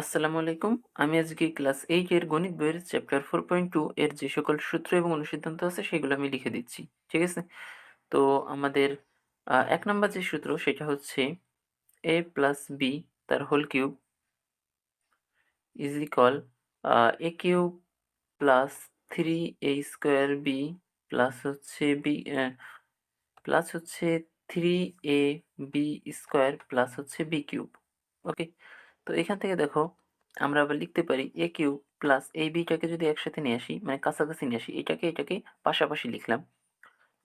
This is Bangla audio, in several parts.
আসসালামু আলাইকুম। আমি আজকে ক্লাস এইট এর গণিত বইয়ের চ্যাপ্টার ফোর পয়েন্ট টু এর যে সকল সূত্র এবং অনুসিদ্ধান্ত আছে, সেগুলো আমি লিখে দিচ্ছি, ঠিক আছে? তো আমাদের এক নম্বর যে সূত্র, সেটা হচ্ছে এ প্লাস বি তার whole cube is equal A cube plus three A square B plus হচ্ছে বি প্লাস হচ্ছে three A B square plus হচ্ছে বি কিউব ওকে তো এখান থেকে দেখো, আমরা আবার লিখতে পারি এ কিউব প্লাস এই বিটাকে যদি একসাথে নিয়ে আসি মানে কাছাকাছি নিয়ে আসি, এটাকে এটাকে পাশাপাশি লিখলাম।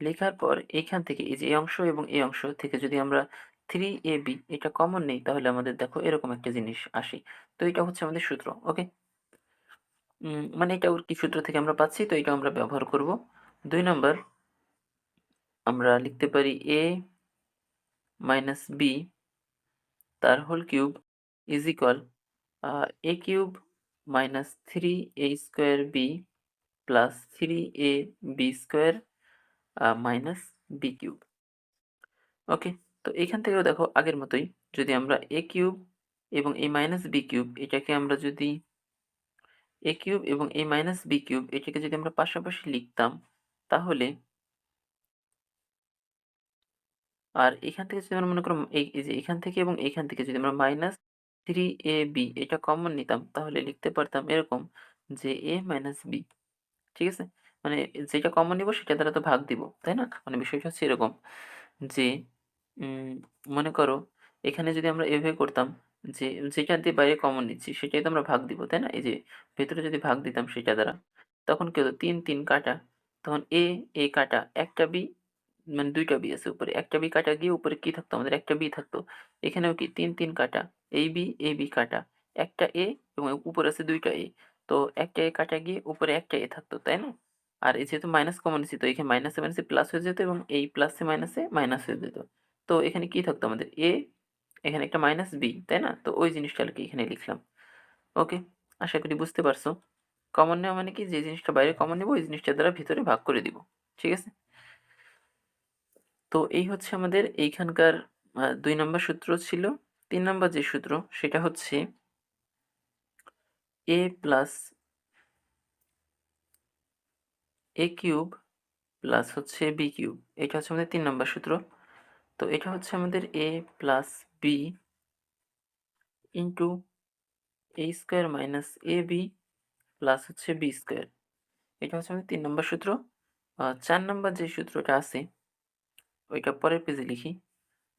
লেখার পর এইখান থেকে এই যে এই অংশ এবং এই অংশ থেকে যদি আমরা থ্রি এ বি এটা কমন নেই, তাহলে আমাদের দেখো এরকম একটা জিনিস আসে। তো এটা হচ্ছে আমাদের সূত্র ওকে মানে এটা ওর কি সূত্র থেকে আমরা পাচ্ছি, তো এটা আমরা ব্যবহার করব। দুই নম্বর, আমরা লিখতে পারি এ মাইনাস বি তার whole cube is equal A cube minus three A square B plus three A B square minus B cube okay তো এখান থেকেও দেখো আগের মতোই, যদি আমরা এ কিউব এবং এই মাইনাস বি কিউব এটাকে আমরা যদি এ কিউব এবং এই মাইনাস বি কিউব এটাকে যদি আমরা পাশাপাশি লিখতাম, তাহলে আর এখান থেকে যদি আমরা মনে করো এই যে এখান থেকে এবং এখান থেকে যদি আমরা মাইনাস থ্রি এ বি এটা কমন নিতাম, তাহলে লিখতে পারতাম এরকম যে এ মাইনাস বি ঠিক আছে? মানে যেটা কমন নিব সেটা দ্বারা তো ভাগ দিব, তাই না? মানে বিষয়টা হচ্ছে এরকম যে মনে করো এখানে যদি আমরা এভাবে করতাম যে, যেটা দিয়ে বাইরে কমন নিচ্ছি সেটাই তো আমরা ভাগ দিব, তাই না? এই যে ভেতরে যদি ভাগ দিতাম সেটা দ্বারা, তখন কি হতো? তিন তিন কাটা, তখন এ এ কাটা, একটা বি মানে দুইটা বি আছে উপরে। একটা বি কাটা গিয়ে উপরে কি থাকতো? আমাদের একটা বি থাকতো। এখানেও কি? তিন তিন কাটা। এই বি, এ বি কাটা। একটা এ এবং উপরে আছে দুইটা এ। তো একটা এ কাটা গিয়ে উপরে একটা এ থাকতো, তাই না? আর এই যেহেতু মাইনাস কমন নিচ্ছি তো এখানে মাইনাসে মাইনাসে প্লাস হয়ে যেত এবং এই প্লাসে মাইনাসে মাইনাস হয়ে যেত। তো এখানে কি থাকতো আমাদের? এ, এখানে একটা মাইনাস বি, তাই না? তো ওই জিনিসটা আর কি এখানে লিখলাম। ওকে? আশা করি বুঝতে পারছ। কমন নেওয়া মানে কি? যে জিনিসটা বাইরে কমন নেব, ওই জিনিসটা দ্বারা ভিতরে ভাগ করে দিব। ঠিক আছে? তো এই হচ্ছে আমাদের এইখানকার দুই নম্বর সূত্র ছিল। তিন নম্বর যে সূত্র, সেটা হচ্ছে A plus A cube plus হচ্ছে বি কিউব এটা হচ্ছে আমাদের তিন নম্বর সূত্র। তো এটা হচ্ছে আমাদের A plus B into A square minus A B plus হচ্ছে বি স্কোয়ার এটা হচ্ছে আমাদের তিন নম্বর সূত্র। চার নম্বর যে সূত্রটা আছে ওইটা পরের পেজে লিখি।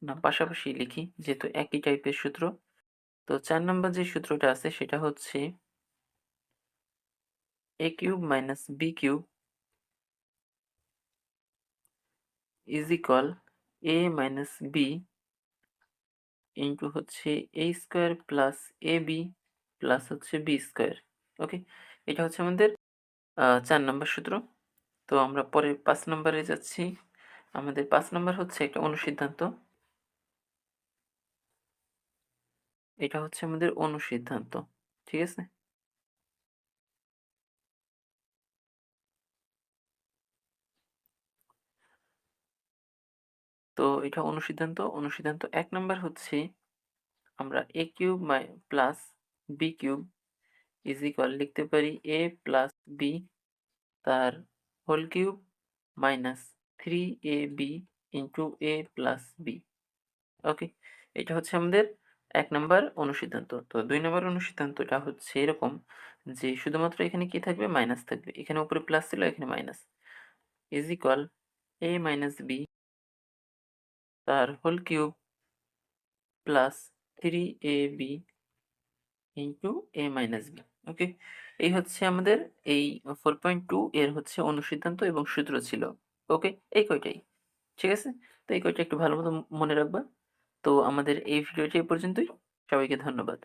না, পাশাপাশি লিখি, যেহেতু একই টাইপের সূত্র। তো চার নম্বর যে সূত্রটা আছে, সেটা হচ্ছে A cube minus B cube is equal A minus B into হচ্ছে A square plus A B plus হচ্ছে বি স্কোয়ার ওকে এটা হচ্ছে আমাদের চার নম্বর সূত্র। তো আমরা পরে পাঁচ নম্বরে যাচ্ছি। আমাদের পাঁচ নম্বর হচ্ছে একটা অনুসিদ্ধান্ত। এটা হচ্ছে আমাদের অনুসিদ্ধান্ত, ঠিক আছে? তো এটা অনুসিদ্ধান্ত অনুসিদ্ধান্ত এক নম্বর হচ্ছে আমরা A cube plus B cube is equal লিখতে পারি এ প্লাস বি তার whole cube minus three A B into A plus B okay এটা হচ্ছে আমাদের এক নম্বর অনুসিদ্ধান্ত। তো দুই নম্বর অনুসিদ্ধান্তটা হচ্ছে এরকম যে শুধুমাত্র এখানে কি থাকবে? মাইনাস থাকবে। এখানে উপরে প্লাস ছিল, এখানে minus is equal A minus B তার whole cube plus three A B into A minus B okay এই হচ্ছে আমাদের এই ফোর পয়েন্ট টু এর হচ্ছে অনুসিদ্ধান্ত এবং সূত্র ছিল। ওকে, এই কয়টাই। ঠিক আছে? তো এই কয়টা একটু ভালো মতো মনে রাখবা। তো আমাদের এই ভিডিওটি এই পর্যন্তই। সবাইকে ধন্যবাদ।